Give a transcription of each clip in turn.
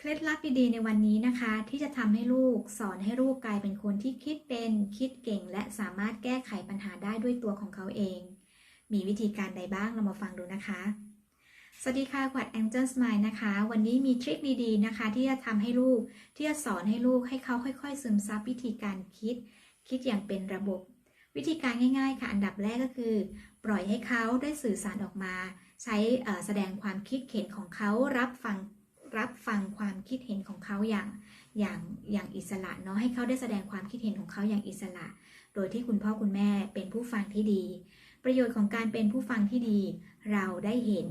เคล็ดลับดีๆในวันนี้นะคะ ที่จะทำให้ลูกสอนให้ลูกกลายเป็นคนที่คิดเป็น คิดเก่ง และสามารถแก้ไขปัญหาได้ด้วยตัวของเขาเอง มีวิธีการใดบ้างเรามาฟังดูนะคะ สวัสดีค่ะขวัญ Angel Smile นะคะ วันนี้มีทริคดีๆนะคะ ที่จะทำให้ลูกที่จะสอนให้ลูกให้เขาค่อย ๆ ซึมซับวิธีการคิด คิดอย่างเป็นระบบ วิธีการง่าย ๆ ค่ะ อันดับแรกก็คือ ปล่อยให้เขาได้สื่อสารออกมา ใช้แสดงความคิดเห็นของเขารับฟัง ความคิดเห็นของเขาอย่างอย่างอย่างอิสระเนาะให้เขาได้แสดงความคิดเห็นของเขาอย่างอิสระ โดยที่คุณพ่อคุณแม่เป็นผู้ฟังที่ดี ประโยชน์ของการเป็นผู้ฟังที่ดี เราได้เห็น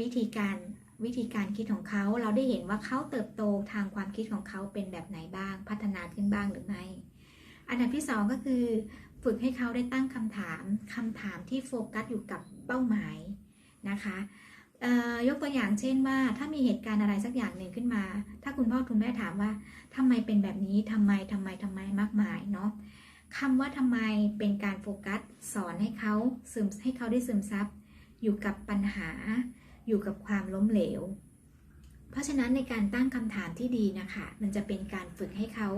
วิธีการวิธีการคิดของเขา เราได้เห็นว่าเขาเติบโตทางความคิดของเขาเป็นแบบไหนบ้าง พัฒนาขึ้นบ้างหรือไม่ อันดับที่สองก็คือ ฝึกให้เขาได้ตั้งคำถามคำถามที่โฟกัสอยู่กับเป้าหมายนะคะ ยกตัวอย่างเช่นว่า ถ้ามีเหตุการณ์อะไรสักอย่างหนึ่งขึ้นมา ถ้าคุณพ่อคุณแม่ถามว่าทำไมเป็นแบบนี้ทำไมทำไมทำไมมากมายเนาะคำว่าทำไมเป็นการโฟกัสสอนให้เขาซึมให้เขาได้ซึมซับอยู่กับปัญหา อยู่กับความล้มเหลว เพราะฉะนั้นในการตั้งคำถามที่ดีนะคะ มันจะเป็นการฝึกให้เขา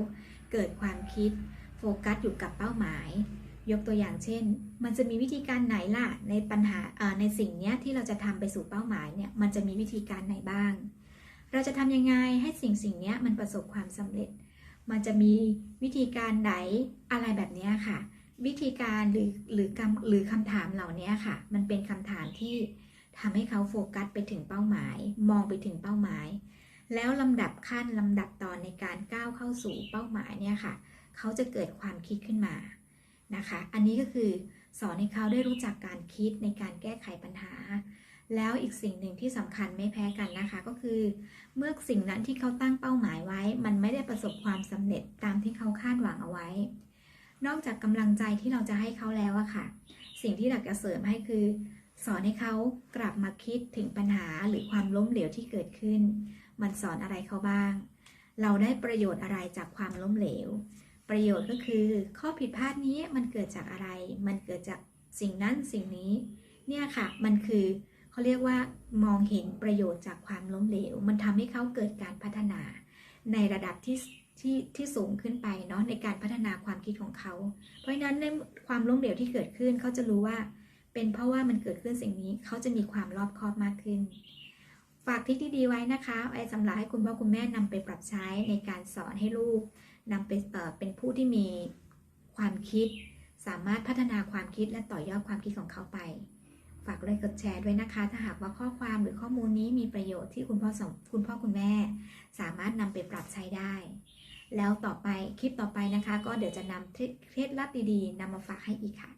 เกิดความคิด โฟกัสอยู่กับเป้าหมาย ยกตัวอย่างเช่น มันจะมีวิธีการไหนล่ะ ในปัญหาในสิ่งเนี้ยที่เราจะทำไปสู่เป้าหมายเนี่ย มันจะมีวิธีการไหนบ้าง เราจะทำยังไงให้สิ่งสิ่งเนี้ยมันประสบความสำเร็จ มันจะมีวิธีการไหนอะไรแบบเนี้ยค่ะ วิธีการหรือหรือคำหรือคำถามเหล่านี้ค่ะ มันเป็นคำถามที่ทำให้เขาโฟกัสไปถึงเป้าหมาย มองไปถึงเป้าหมาย แล้วลำดับขั้นลำดับตอนในการก้าวเข้าสู่เป้าหมายเนี่ยค่ะ เขาจะเกิดความคิดขึ้นมา นะคะ อันนี้ก็คือสอนให้เขาได้รู้จักการคิดในการแก้ไขปัญหา แล้วอีกสิ่งหนึ่งที่สำคัญไม่แพ้กันนะคะ ก็คือ เมื่อสิ่งนั้นที่เขาตั้งเป้าหมายไว้ มันไม่ได้ประสบความสำเร็จตามที่เขาคาดหวังเอาไว้ นอกจากกำลังใจที่เราจะให้เขาแล้วอะค่ะ สิ่งที่อยากจะเสริมให้คือ สอนให้เขากลับมาคิดถึงปัญหาหรือความล้มเหลวที่เกิดขึ้น มันสอนอะไรเขาบ้าง เราได้ประโยชน์อะไรจากความล้มเหลว ประโยชน์ก็คือข้อผิดพลาดนี้มันเกิดจากอะไร มันเกิดจากสิ่งนั้นสิ่งนี้ เนี่ยค่ะ มันคือเขาเรียกว่ามองเห็นประโยชน์จากความล้มเหลว มันทำให้เขาเกิดการพัฒนา ในระดับที่ที่ที่สูงขึ้นไปเนาะในการพัฒนาความคิดของเขา เพราะฉะนั้นในความล้มเหลวที่เกิดขึ้นเขาจะรู้ว่า เป็นเพราะว่ามันเกิดขึ้นสิ่งนี้เขาจะมีความรอบคอบมากขึ้น ฝากทริคดีๆไว้นะคะไว้สำหรับให้คุณพ่อคุณแม่นำไปปรับใช้ในการสอนให้ลูกนำไปเเป็นผู้ที่มีความคิด สามารถพัฒนาความคิดและต่อยอดความคิดของเขาไป ฝากเลยกดแชร์ด้วยนะคะ ถ้าหากว่าข้อความหรือข้อมูลนี้มีประโยชน์ที่คุณพ่อสองคุณพ่อคุณแม่ สามารถนำไปปรับใช้ได้ แล้วต่อไปคลิปต่อไปนะคะ ก็เดี๋ยวจะนำเคล็ดลับดีๆนำมาฝากให้อีกค่ะ